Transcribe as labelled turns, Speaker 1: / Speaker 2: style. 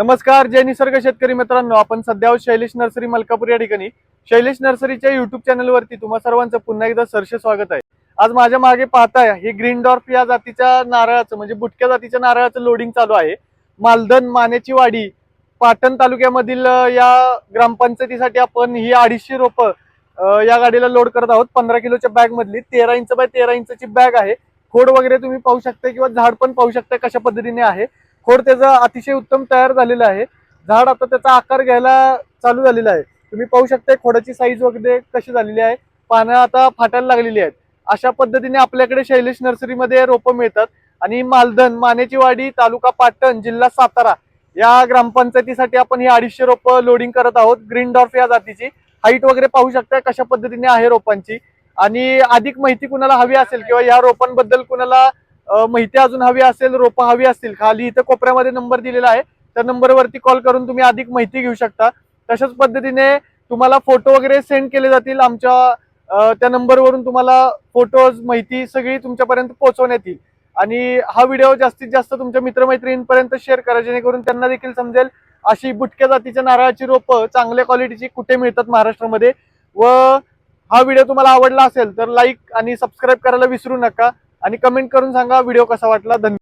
Speaker 1: नमस्कार जय निसर्ग शेतकरी मित्रांनो. आपण सध्या शैलेश नर्सरी मलकापूर या ठिकाणी. शैलेश नर्सरीच्या युट्यूब चॅनलवरती तुम्हा सर्वांचं पुन्हा एकदा सरसे स्वागत आहे. आज माझ्या मागे पाहताय हे ग्रीन डॉर्फ या जातीच्या नारळाचं म्हणजे बुटक्या जातीच्या नारळाचं लोडिंग चालू आहे. मालधन मानेची वाडी पाटण तालुक्यामधील या ग्रामपंचायतीसाठी आपण ही अडीचशे रोपं या गाडीला लोड करत आहोत. पंधरा किलोच्या बॅग मधली. तेरा इंच बाय तेरा इंचची बॅग आहे. खोड वगैरे तुम्ही पाहू शकता किंवा झाड पण पाहू शकता कशा पद्धतीने आहे. खोड त्याचा अतिशय उत्तम तयार झालेलं आहे. झाड आता त्याचा आकार घ्यायला चालू झालेला आहे. तुम्ही पाहू शकता खोडाची साईज वगैरे कशी झालेली आहे. पानं आता फाटायला लागलेली आहेत. अशा पद्धतीने आपल्याकडे शैलेश नर्सरीमध्ये रोपं मिळतात. आणि मालधन मानेची वाडी तालुका पाटण जिल्हा सातारा या ग्रामपंचायतीसाठी आपण ही अडीचशे रोपं लोडिंग करत आहोत. ग्रीन डॉर्फ या जातीची. हाईट वगैरे पाहू शकता कशा पद्धतीने आहे रोपांची. आणि अधिक माहिती कुणाला हवी असेल किंवा या रोपांबद्दल कुणाला माहिती अजून हवी असेल रोपं हवी असतील खाली इथं कोपऱ्यामध्ये नंबर दिलेला आहे. त्या नंबरवरती कॉल करून तुम्ही अधिक माहिती घेऊ शकता. तशाच पद्धतीने तुम्हाला फोटो वगैरे सेंड केले जातील. आमच्या त्या नंबरवरून तुम्हाला फोटोज माहिती सगळी तुमच्यापर्यंत पोहोचवण्यात येईल. आणि हा व्हिडिओ जास्तीत जास्त तुमच्या मित्रमैत्रिणींपर्यंत शेअर करा जेणेकरून त्यांना देखील समजेल अशी बुटक्या जातीच्या नारळाची रोपं चांगल्या क्वालिटीची कुठे मिळतात महाराष्ट्रामध्ये. व हा व्हिडिओ तुम्हाला आवडला असेल तर लाईक आणि सबस्क्राईब करायला विसरू नका. आणि कमेंट करून सांगा व्हिडिओ कसा वाटला. धन्यवाद.